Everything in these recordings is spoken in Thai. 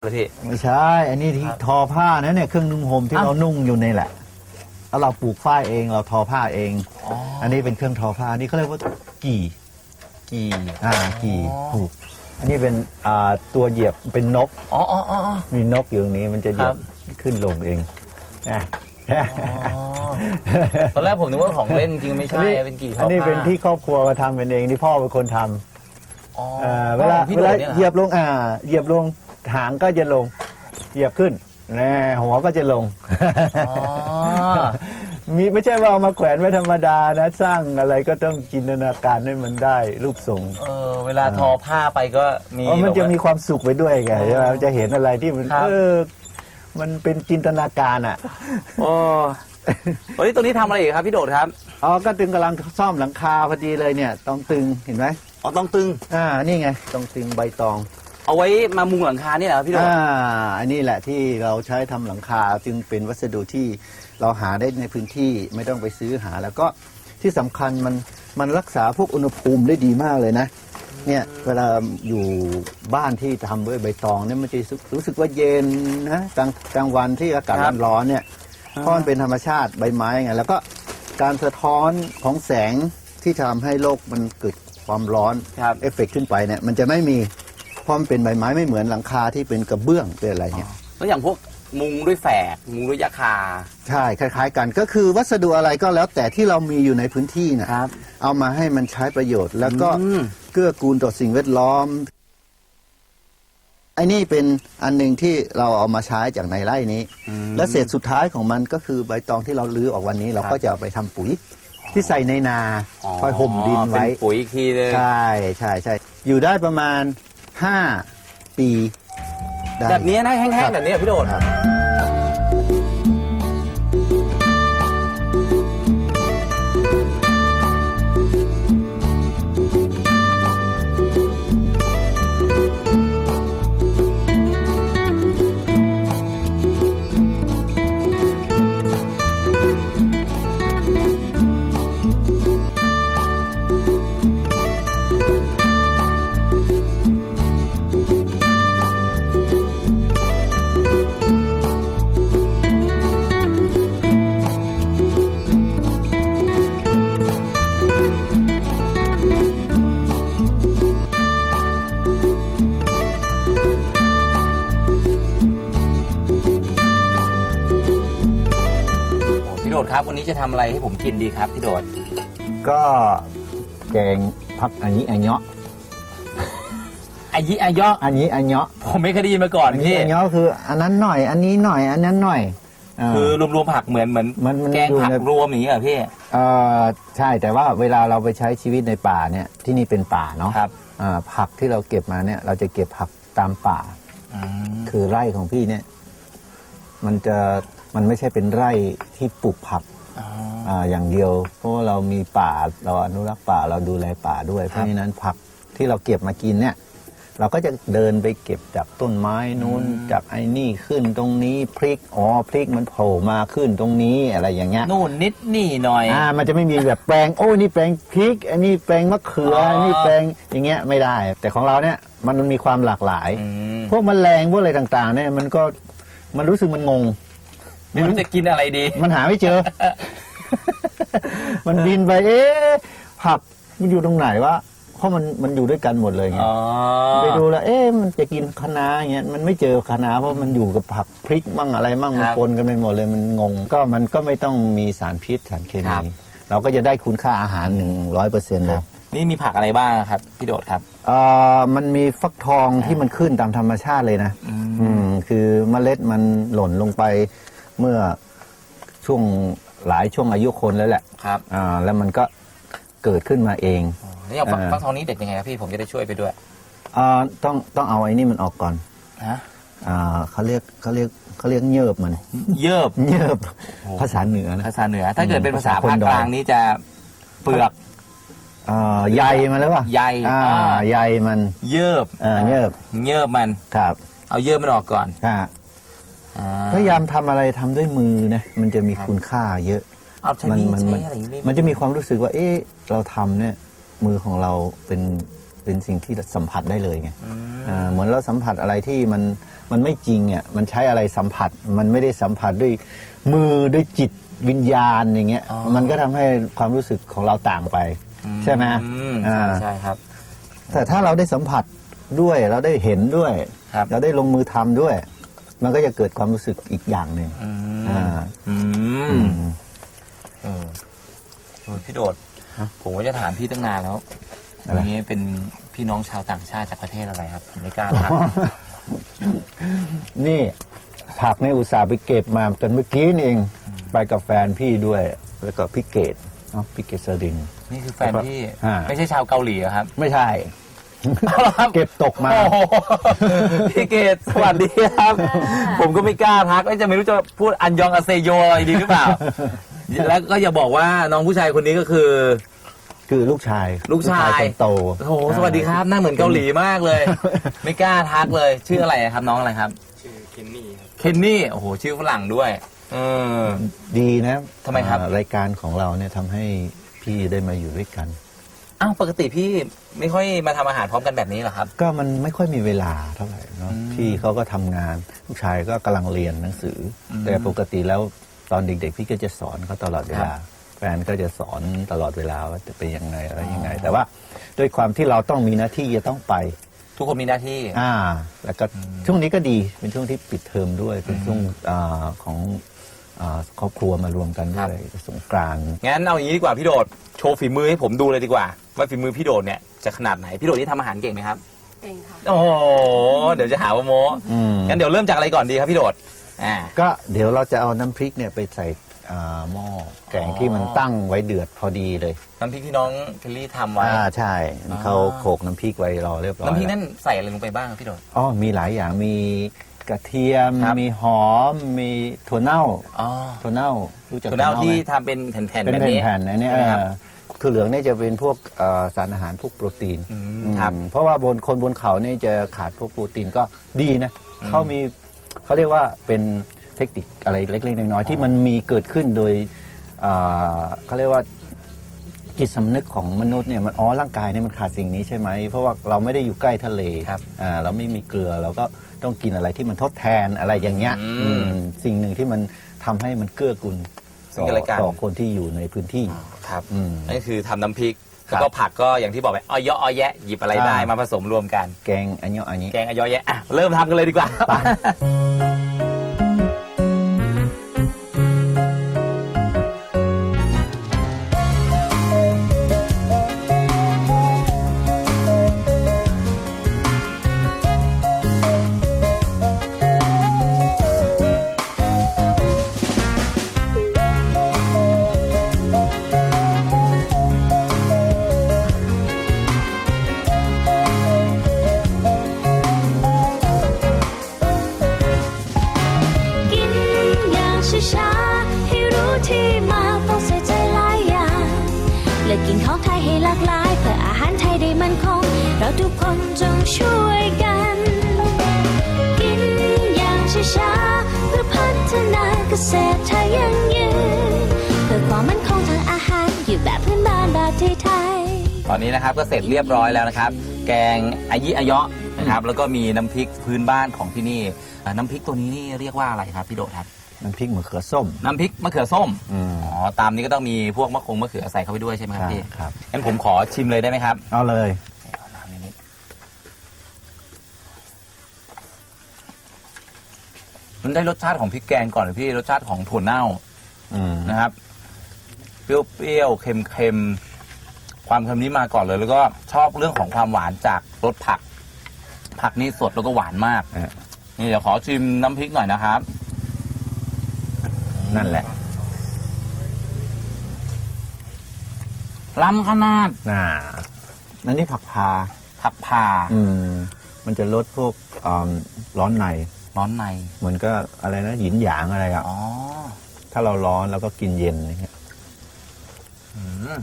เลยพี่ ไม่ใช่ อันนี้ที่ครับทอผ้านะเนี่ยเครื่องนุ่งห่มที่อ้าว เรานุ่งอยู่นี่แหละแล้วเราปลูกฝ้ายเองเราทอผ้าเองอ๋ออันนี้เป็นเครื่องทอผ้านี่เขาเรียกว่ากี่กี่ อ่ากี่อ๋อถูก อันนี้เป็นอ่าตัวเหยียบเป็นนกอ๋ออ๋ออ๋ออ๋อมีนกอยู่ตรงนี้มันจะเหยียบขึ้นลงเองอะตอนแรกผมนึกว่าของเล่นจริงไม่ใช่เป็นกี่ทออันนี้ผ้าเป็นที่ครอบครัวมาทำเป็นเองที่พ่อเป็นคนทำอ๋อเอ่อเวลาพี่เวโดลาดเนี่ยเหยียบลงอ่าเหยียบลง หางก็จะลงเหยียบขึ้นแน่หัวก็จะลง อ๋อ มีไม่ใช่ว่าเอามาแขวนไว้ธรรมดานะ สร้างอะไรก็ต้องจินตนาการให้มันได้รูปทรงเออ เวลาทอผ้าไปก็มีเพราะมันจะมีแบบความสุขไปด้วยไงอ๋อใช่ไหมมันจะเห็นอะไรที่มันครับ เออมันเป็นจินตนาการอะโอ้วันนี้ตัวนี้ทำอะไรอีกครับพี่โดดครับ อ๋อก็ตึงกำลังซ่อมหลังคาพอดีเลยเนี่ยต้องตึงเห็นไหมอ๋อต้องตึง อ่านี่ไงต้องตึงใบตอง เอาไว้มามุงหลังคาเนี่ยเหรอพี่โดดอ่าอันนี้แหละที่เราใช้ทำหลังคาจึงเป็นวัสดุที่เราหาได้ในพื้นที่ไม่ต้องไปซื้อหา แล้วก็ที่สำคัญมันมันรักษาพวกอุณหภูมิได้ดีมากเลยนะ เนี่ยเวลาอยู่บ้านที่ทำด้วยใบตองเนี่ยมันจะรู้สึกรู้สึกว่าเย็นนะกลางกลางวันที่อากาศร้อนๆเนี่ยเพราะมันเป็นธรรมชาติใบไม้ไงแล้วก็การสะท้อนของแสงที่ทำให้โลกมันเกิดความร้อนครับเอฟเฟกต์ขึ้นไปเนี่ยมันจะไม่มีเพ ราะมันเป็นใบไม้ไม่เหมือนหลังคาที่เป็นกระเบื้องเป็นอะไรเนี่ยแล้วอย่างพวกมุงด้วยแฝกมุงด้วยยาคา ใช่คล้าย ๆ กันก็คือวัสดุอะไรก็แล้วแต่ที่เรามีอยู่ในพื้นที่นะครับ เอามาให้มันใช้ประโยชน์ แล้วก็อืม เกื้อกูลต่อสิ่งแวดล้อมไอ้นี่เป็นอันหนึ่งที่เราเอามาใช้จากในไร่นี้อืมและเศษสุดท้ายของมันก็คือใบตองที่เราลื้อออกวันนี้ เราครับก็จะเอาไปทำปุ๋ยที่ใส่ในนาคอยห่มดินไว้ เป็นปุ๋ยอีกทีเลยใช่ใช่ใช่อยู่ได้ประมาณ ห้าปีได้ แบบนี้นะแห้งๆแบบนี้เหรอพี่โดด ครับ พี่โดดครับ วันนี้จะทำอะไรให้ผมกินดีครับพี่โดด ก็แกงพักอันนี้อันเนาะอายิอายออันนี้อันเนาะผมไม่เคยได้ยินมาก่อนอันนี้พี่ อันเนาะคือ อันนั้นหน่อย อันนี้หน่อย อันนั้นหน่อยเคือรวมๆผักเหมือนเหมือนมันมันแกงอยู่ผักใน รวมอย่างนี้เหรอพี่ เออใช่แต่ว่าเวลาเราไปใช้ชีวิตในป่าเนี่ยที่นี่เป็นป่าเนาะครับ อ่าผักที่เราเก็บมาเนี่ยเราจะเก็บผักตามป่าอืมคือไร่ของพี่เนี่ย มันจะ มันไม่ใช่เป็นไร่ที่ปลูกผักอ๋ออ่าอย่างเดียว เพราะว่าเรามีป่าเราอนุรักษ์ป่าเราดูแลป่าด้วย เพราะฉะนั้นผักที่เราเก็บมากินเนี่ย เราก็จะเดินไปเก็บจากต้นไม้นู้นจากไอ้นี่ขึ้นตรงนี้พริกอ๋อพริกมันโผล่มาขึ้นตรงนี้อะไรอย่างเงี้ยนู่นนิดนี่หน่อยอ่ามันจะไม่มีแบบแปลงโอ้ยนี่แปลงพริก อันนี้แปลงมะเขืออ๋ออัอันนี้แปลงอย่างเงี้ยไม่ได้ แต่ของเราเนี่ยมันมีความหลากหลายอืมพวกแมลงพวกอะไรต่างๆเนี่ยมันก็มันรู้สึกมันงง มันจะกินอะไรดี มันหาไม่เจอ มันบินไป เอ๊ะผักมันอยู่ตรงไหนวะเพราะมันมันอยู่ด้วยกันหมดเลยไงอ๋อไปดูแล้ว เอ๊ะมันจะกินคะน้าอย่างเงี้ยมันไม่เจอคะน้าเพราะมันอยู่กับผักพริกมั่งอะไรมั่งมันปนกันไปหมดเลยมันงง ก็มันก็ไม่ต้องมีสารพิษสารเคมีเราก็จะได้คุณค่าอาหารหนึ่งร้อยเปอร์เซ็นต์เลยนี่มีผักอะไรบ้างครับพี่โดดครับเอ่อมันมีฟักทองที่มันขึ้นตามธรรมชาติเลยนะ อืมคือเมล็ดมันหล่นลงไป เมื่อช่วงหลายช่วงอายุคนแล้วแหละครับอ่าแล้วมันก็เกิดขึ้นมาเองนี่เอาฟักเออฟักทองนี้เด็ดยังไงครับพี่ผมจะได้ช่วยไปด้วยอ่าต้องต้องเอาไอ้นี่มันออกก่อนฮะอ่าเขาเรียกเขาเรียกเขาเรียกเยิบมัน เยิบเยิบโอ้ภาษาเหนือนะภาษาเหนือ ถ้าเกิดเป็นภาษาภาษาคนภาคดอยกลางนี้จะเปลือกอ่าใยมันแล้วป่ะใยอ่าอ่าใยมัน เยิบอ่าเยิบเยิบมันครับ เอาเยิบมันออกก่อนอ่าอ่ พยายามทำอะไรทำด้วยมือนะมันจะมีคุณค่าเยอะเอาใช้มันมีดมันใช้มันอะไรอย่างนี้มันจะมีความรู้สึกว่า เอ๊ะเราทำเนี่ย มือของเราเป็นเป็นสิ่งที่สัมผัสได้เลยไงอืมอ่าเหมือนเราสัมผัสอะไรที่มันมันไม่จริงอะมันใช้อะไรสัมผัส มันไม่ได้สัมผัสด้วยมือด้วยจิตวิญญาณอย่างเงี้ยอ๋อมันก็ทำให้ความรู้สึกของเราต่างไป ใช่ไหมอืมอ่าใช่ใช่ครับ แต่ถ้าเราได้สัมผัสด้วยเราได้เห็นด้วยครับเราได้ลงมือทำด้วย มันก็จะเกิดความรู้สึกอีกอย่างหนึ่งอืมอ่าอือืมมเออเออพี่โดดฮะผมก็จะถามพี่ตั้งนานแล้วอะไรวันนี้เป็นพี่น้องชาวต่างชาติจากประเทศอะไรครับผมไม่กล้าทักนี่ผักในอุตสาห์ไปเก็บมาจนเมื่อกี้นี่เองไปกับแฟนพี่ด้วย แล้วก็พี่เกดเนาะพี่เกดสริน นี่คือแฟนพี่ อ่า ไม่ใช่ชาวเกาหลีเหรอครับ ไม่ใช่ เก็บตกมา โอ้โหพี่เกดสวัสดีครับ ผมก็ไม่กล้าทักเอ้ยจะไม่รู้จะพูดอันยองอาเซโยอะไรดีหรือเปล่า แล้วก็อย่าบอกว่าน้องผู้ชายคนนี้ก็คือ คือลูกชายลูกชาย คนโตโอ้โหสวัสดีครับหน้าเหมือนเกาหลีมากเลย ไม่กล้าทักเลย ชื่ออะไรครับน้องอะไรครับ ชื่อเคนนี่ครับ เคนนี่โอ้โหชื่อฝรั่งด้วยเออ ดีนะทำไมครับ อ่ารายการของเราเนี่ยทำให้พี่ได้มาอยู่ด้วยกัน อ้าวปกติพี่ไม่ค่อยมาทำอาหารพร้อมกันแบบนี้เหรอครับ ก็มันไม่ค่อยมีเวลาเท่าไหร่เนาะอืมพี่เขาก็ทำงานลูกชายก็กำลังเรียนหนังสืออมแต่ปกติแล้วตอนเด็ก ๆ พี่ก็จะสอนเขาตลอดเวลาแฟนก็จะสอนตลอดเวลาว่าจะเป็นยังไงอะไรยังไง แต่ว่าด้วยความที่เราต้องมีหน้าที่จะต้องไป ทุกคนมีหน้าที่ อ่า แล้วก็ช่วงนี้ก็ดีเป็นช่วงที่ปิดเทอมด้วยเป็นช่วงอาของอาครอบครัวมารวมกันด้วยสงกรานต์ งั้นเอาอย่างนี้ดีกว่าพี่โดด โชว์ฝีมือให้ผมดูเลยดีกว่า ว่าฝีมือพี่โดดเนี่ยจะขนาดไหนพี่โดดนี่ทำอาหารเก่งไหมครับเก่งค่ะ โอ้โหเดี๋ยวจะหาว่าโมอืมงั้นเดี๋ยวเริ่มจากอะไรก่อนดีครับพี่โดดอ่า ก็เดี๋ยวเราจะเอาน้ำพริกเนี่ยไปใส่อ่าหม้อแกงที่มันตั้งไว้เดือดพอดีเลยน้ำพริกที่น้องเคลลี่ทำไว้ อ่าใช่อ่าเขาโขลกน้ำพริกไว้รอเรียบร้อยน้ำพริกแล้วนั่นใส่อะไรลงไปบ้างครับพี่โดด อ๋อมีหลายอย่างมีกระเทียม ครับ มีหอม มีถั่วเน่าอ๋อถั่วเน่ารู้จักถั่วเน่าไหม ที่ทำเป็นแผ่นๆเป็นแบบนี้ แผ่นๆอันนี้ใช่ไหมครับเออ ถั่วเหลืองเนี่ยจะเป็นพวกเอ่อสารอาหารพวกโปรตีนอืมอืมครับเพราะว่าบนคนบนเขาเนี่ยจะขาดพวกโปรตีนก็ดีนะเขามีเขาเรียกว่าเป็นเทคนิคอะไรเล็กๆน้อยๆที่มันมีเกิดขึ้นโดยเอ่อเขาเรียกว่า จิตสำนึกของมนุษย์เนี่ยมันอ๋อร่างกายเนี่ยมันขาดสิ่งนี้ใช่ไหม เพราะว่าเราไม่ได้อยู่ใกล้ทะเลครับอ่าเราไม่มีเกลือเราก็ต้องกินอะไรที่มันทดแทนอะไรอย่างเงี้ยอืม อืมสิ่งหนึ่งที่มันทำให้มันเกื้อกูล ซึ่งกันและกัน ต่อคนที่อยู่ในพื้นที่ ครับอืมนั่นคือทำน้ำพริก ครับแล้วก็ผักก็อย่างที่บอกไปอ้อยเยอะอ้อยแยะหยิบอะไรได้อ่าม มาผสมรวมกัน แกงอันนี้อันนี้ แกงอ้อยเยอะแยะอะเริ่มทำกันเลยดีกว่ากิ เกษตรไทยยั่งยืนเพื่อความมั่นคงทางอาหารอยู่แบบพื้นบ้านแบบไทยๆตอนนี้นะครับก็เสร็จเรียบร้อยแล้วนะครับ แกงอายิอายะนะครับแล้วก็มีน้ำพริกพื้นบ้านของที่นี่อ่าน้ำพริกตัวนี้นี่เรียกว่าอะไรครับพี่โดดครับ น้ำพริกมะเขือส้ม น้ำพริกมะเขือส้มอืม อ๋อตามนี้ก็ต้องมีพวกมะคงมะเขือใส่เข้าไปด้วยใช่ไหมครับพี่ครับ งั้นผมขอชิมเลยได้ไหมครับ เอาเลย เอาน้ำนิดๆ มันได้รสชาติของพริกแกงก่อนเลยพี่รสชาติของถั่วเน่าอืมนะครับ เปรี้ยวๆเค็มๆความเค็มนี้มาก่อนเลย แล้วก็ชอบเรื่องของความหวานจากรสผัก ผักนี่สดแล้วก็หวานมาก อะนี่เดี๋ยวขอชิมน้ำพริกหน่อยนะครับ นั่นแหละล้ำขนาดน่านั่นนี่ผักพาผักผ่า อืม มันจะลดพวกอ่าร้อนใน ร้อนใน เหมือนก็อะไรนะหยินหยางอะไรอะอ๋อถ้าเราร้อนแล้วก็กินเย็นอย่างเงี้ยอืม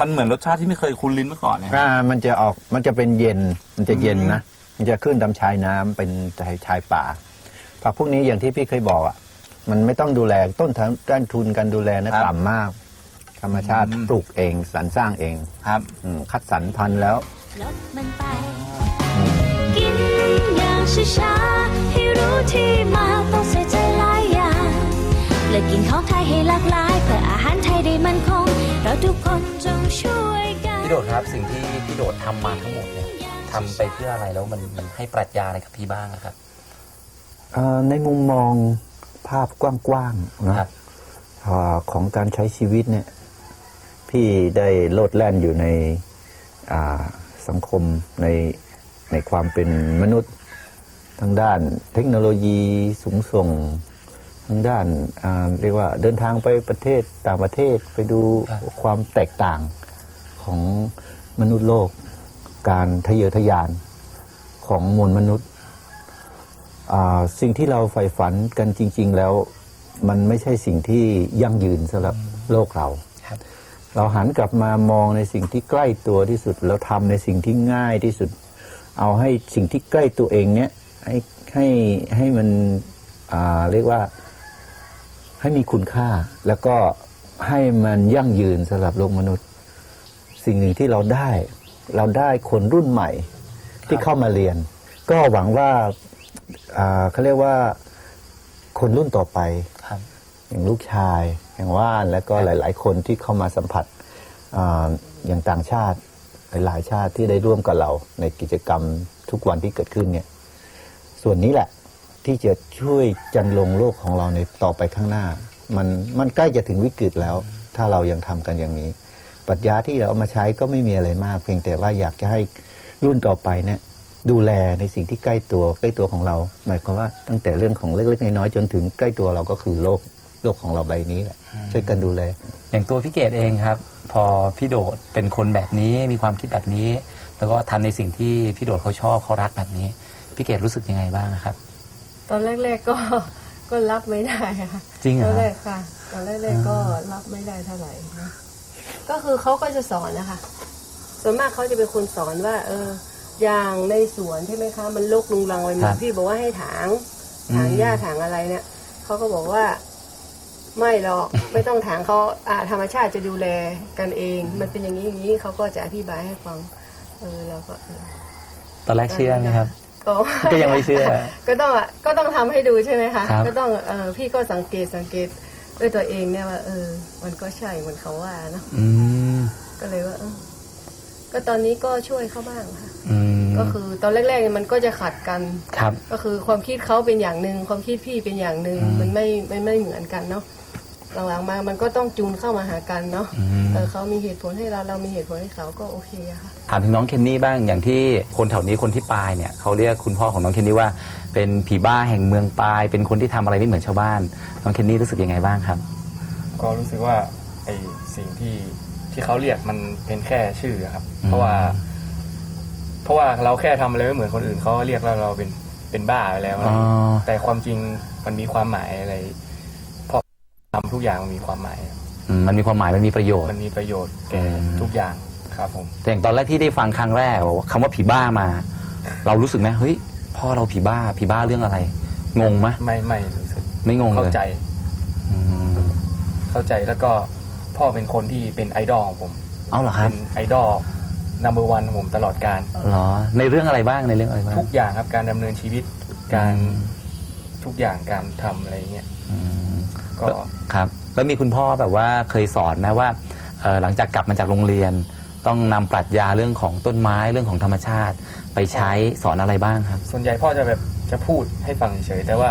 มันเหมือนรสชาติที่ไม่เคยคุ้นลิ้นมาก่อนเลยอ่ามันจะออกมันจะเป็นเย็น มันจะเย็นนะมันจะขึ้นตามชายน้ำเป็นชายชายป่าผักพวกนี้อย่างที่พี่เคยบอกอะ มันไม่ต้องดูแลต้นทางด้านทุนการดูแลนะต่ำมาก ธรรมชาติอืมปลูกเองสรรสร้างเอง ครับ อืมคัดสรรพันธุ์แล้ว ลดมันไปกินอย่าง ช้าๆให้รู้ที่มาต้องใส่ใจหลายอย่างเลือกกินของไทยให้หลากหลายเพื่ออาหารไทยได้มันคง เราทุกคนจงช่วยกันพี่โดดครับสิ่งที่พี่โดดทำมาทั้งหมดเนี่ยทำไปเพื่ออะไรแล้วมันมันให้ปรัชญาอะไรกับพี่บ้างอะครับ เอ่อในมุมมองภาพกว้างๆนะครับ เอ่อของการใช้ชีวิตเนี่ย พี่ได้โลดแล่นอยู่ในอ่าสังคมในในความเป็นมนุษย์ ทางด้านเทคโนโลยีสูงส่ง ทางด้านอ่าเรียกว่าเดินทางไปประเทศต่างประเทศไปดูครับความแตกต่างของมนุษย์โลก การทะเยอทะยานของมวลมนุษย์อ่าสิ่งที่เราใฝ่ฝันกันจริง ๆ แล้วมันไม่ใช่สิ่งที่ยั่งยืนสำหรับโลกเราครับเราหันกลับมามองในสิ่งที่ใกล้ตัวที่สุด แล้วทำในสิ่งที่ง่ายที่สุด เอาให้สิ่งที่ใกล้ตัวเองเนี้ย ให้ให้ให้มันอ่าเรียกว่าให้มีคุณค่า แล้วก็ให้มันยั่งยืนสำหรับโลกมนุษย์ สิ่งหนึ่งที่เราได้ เราได้คนรุ่นใหม่ที่เข้ามาเรียน ก็หวังว่าอ่าเขาเรียกว่าคนรุ่นต่อไปครับอย่างลูกชายอย่างว่านแล้วก็หลาย ๆ คนที่เข้ามาสัมผัสอาอย่างต่างชาติหลายๆชาติที่ได้ร่วมกับเราในกิจกรรมทุกวันที่เกิดขึ้นเนี่ย ส่วนนี้แหละที่จะช่วยจันลงโลกของเราในต่อไปข้างหน้า มันมันใกล้จะถึงวิกฤตแล้ว ถ้าเรายังทำกันอย่างนี้ ปรัชญาที่เราเอามาใช้ก็ไม่มีอะไรมาก เพียงแต่ว่าอยากจะให้รุ่นต่อไปเนี่ยดูแลในสิ่งที่ใกล้ตัวใกล้ตัวของเรา หมายความว่าตั้งแต่เรื่องของเล็กๆน้อยๆจนถึงใกล้ตัวเราก็คือโลกโลกของเราใบนี้แหละช่วยกันดูแล อย่างตัวพี่เกดเองครับ พอพี่โดดเป็นคนแบบนี้มีความคิดแบบนี้ แล้วก็ทำในสิ่งที่พี่โดดเขาชอบเขารักแบบนี้ พี่เกดรู้สึกยังไงบ้างครับ ตอนแรกๆก็ก็รับไม่ได้ค่ะจริงเหรตออนแรกค่ะ ตอนแรกๆก็รับไม่ได้เท่าไหร่นะก็คือเขาก็จะสอนนะคะ ส่วนมากเขาจะเป็นคนสอนว่า เออ อย่างในสวนใช่ไหมคะ มันลกลุงลังไปหมครัดบพี่บอกว่าให้ถางถางอืมหญ้าถางอะไรเนี่ยเขาก็บอกว่า ไม่หรอก ไม่ต้องถางเขาอ่าธรรมชาติจะดูแลกันเอง มันเป็นอย่างนี้อย่างนี้เขาก็จะอธิบายให้ฟัง เออเราก็เออ ตอนแรกเชื่อไหมครับ ก็ก็ยังไม่เชื่อ ก็ต้องอะก็ต้องทำให้ดูใช่ไหมคะครับก็ต้องเออพี่ก็สังเกตสังเกตด้วยตัวเองเนี่ยว่าเออ มันก็ใช่เหมือนเขาว่าเนอะอืมก็เลยว่าเออก็ตอนนี้ก็ช่วยเขาบ้างค่ะอืมก็คือตอนแรกๆเนี่ยมันก็จะขัดกันครับ ก็คือความคิดเขาเป็นอย่างหนึ่งความคิดพี่เป็นอย่างหนึ่งอืมมันไม่ไม่ไม่เหมือนกันเนาะ หลังๆมามันก็ต้องจูนเข้ามาหากันเนาะอืมเออเขามีเหตุผลให้เราเรามีเหตุผลให้เขาก็โอเคอะค่ะ ถามถึงน้องเคนนี่บ้างอย่างที่คนแถวนี้คนที่ปายเนี่ยเขาเรียกคุณพ่อของน้องเคนนี่ว่า เป็นผีบ้าแห่งเมืองปาย เป็นคนที่ทำอะไรไม่เหมือนชาวบ้าน น้องเคนนี่รู้สึกยังไงบ้างครับ ก็รู้สึกว่าไอสิ่งที่ที่เขาเรียกมันเป็นแค่ชื่อครับ เพราะว่า เพราะว่าเราแค่ทำอะไรไม่เหมือนคนอื่นเขาก็เรียกเราเราเป็นเป็นบ้าไปแล้วนะอ๋อ แต่ความจริงมันมีความหมายอะไรเพราะ ทำทุกอย่างมันมีความหมาย อืมมันมีความหมายมันมีประโยชน์ มันมีประโยชน์แก่อืมทุกอย่างครับผม แต่อย่างตอนแรกที่ได้ฟังครั้งแรกบอกว่าคำว่าผีบ้ามา เรารู้สึกไหมเฮ้ยพ่อเราผีบ้าผีบ้าเรื่องอะไร งงไหมไม่ไม่รู้สึกไม่งงเลยเข้าใจอืมเข้าใจแล้วก็พ่อเป็นคนที่เป็นไอดอลของผม เอาเหรอครัเป็บนไอดอลนัมเบอร์วันของผมตลอดการ เหรอในเรื่องอะไรบ้างในเรื่องอะไรบ้างทุกอย่างครับการดำเนินชีวิตการอืมทุกอย่างการทำอะไรเงี้ย อืม ก็ครับแล้วมีคุณพ่อแบบว่าเคยสอนไหมว่าเอ่อหลังจากกลับมาจากโรงเรียน ต้องนำปรัชญาเรื่องของต้นไม้เรื่องของธรรมชาติ ไปใช้สอนอะไรบ้างครับ ส่วนใหญ่พ่อจะแบบจะพูดให้ฟังเฉยๆแต่ว่า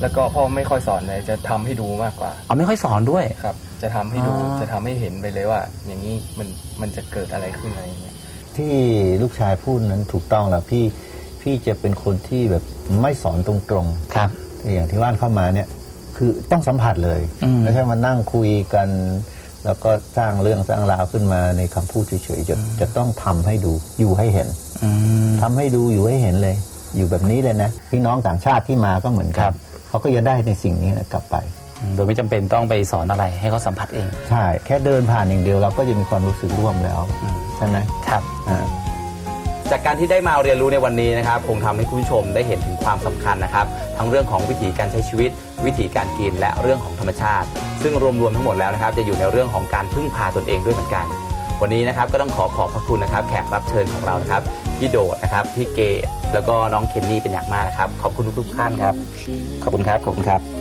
แล้วก็พ่อไม่ค่อยสอนเลยจะทำให้ดูมากกว่าเอาไม่ค่อยสอนด้วยครับ จะทำให้ดูอ๋อจะทำให้เห็นไปเลยว่า อย่างนี้มันมันจะเกิดอะไรขึ้นอะไรเงี้ยที่ลูกชายพูดนั้นถูกต้องแล้วพี่พี่จะเป็นคนที่แบบไม่สอนตรงๆครับอย่างที่ว่านเข้ามาเนี่ย คือต้องสัมผัสเลยอืมไม่ใช่มานั่งคุยกัน แล้วก็สร้างเรื่องสร้างราวขึ้นมาในคำพูดเฉยๆจะจะต้องทำให้ดูอยู่ให้เห็นอืมทำให้ดูอยู่ให้เห็นเลย อยู่แบบนี้เลยนะพี่น้องต่างชาติที่มาก็เหมือนกัครันบเขาก็จะได้ในสิ่งนี้กลับไป โดยไม่จำเป็นต้องไปสอนอะไรให้เขาสัมผัสเอง ใช่ แค่เดินผ่านอย่างเดียวเราก็จะมีความรู้สึกร่วมแล้วอืมใช่ไหมครับอ่าจากการที่ได้มาเรียนรู้ในวันนี้นะครับ คงทำให้คุณผู้ชมได้เห็นถึงความสำคัญนะครับ ทั้งเรื่องของวิถีการใช้ชีวิต วิถีการกินและเรื่องของธรรมชาติ ซึ่งรวมๆทั้งหมดแล้วนะครับ จะอยู่ในเรื่องของการพึ่งพาตนเองด้วยเหมือนกัน วันนี้นะครับก็ต้องขอขอบพระคุณนะครับ แขกรับเชิญของเรานะครับพี่โดดนะครับพี่เกแล้วก็น้องเคนนี่เป็นอย่างมากนะครับขอบคุณทุกๆท่านครับ ขอบคุณครับขอบคุณครับ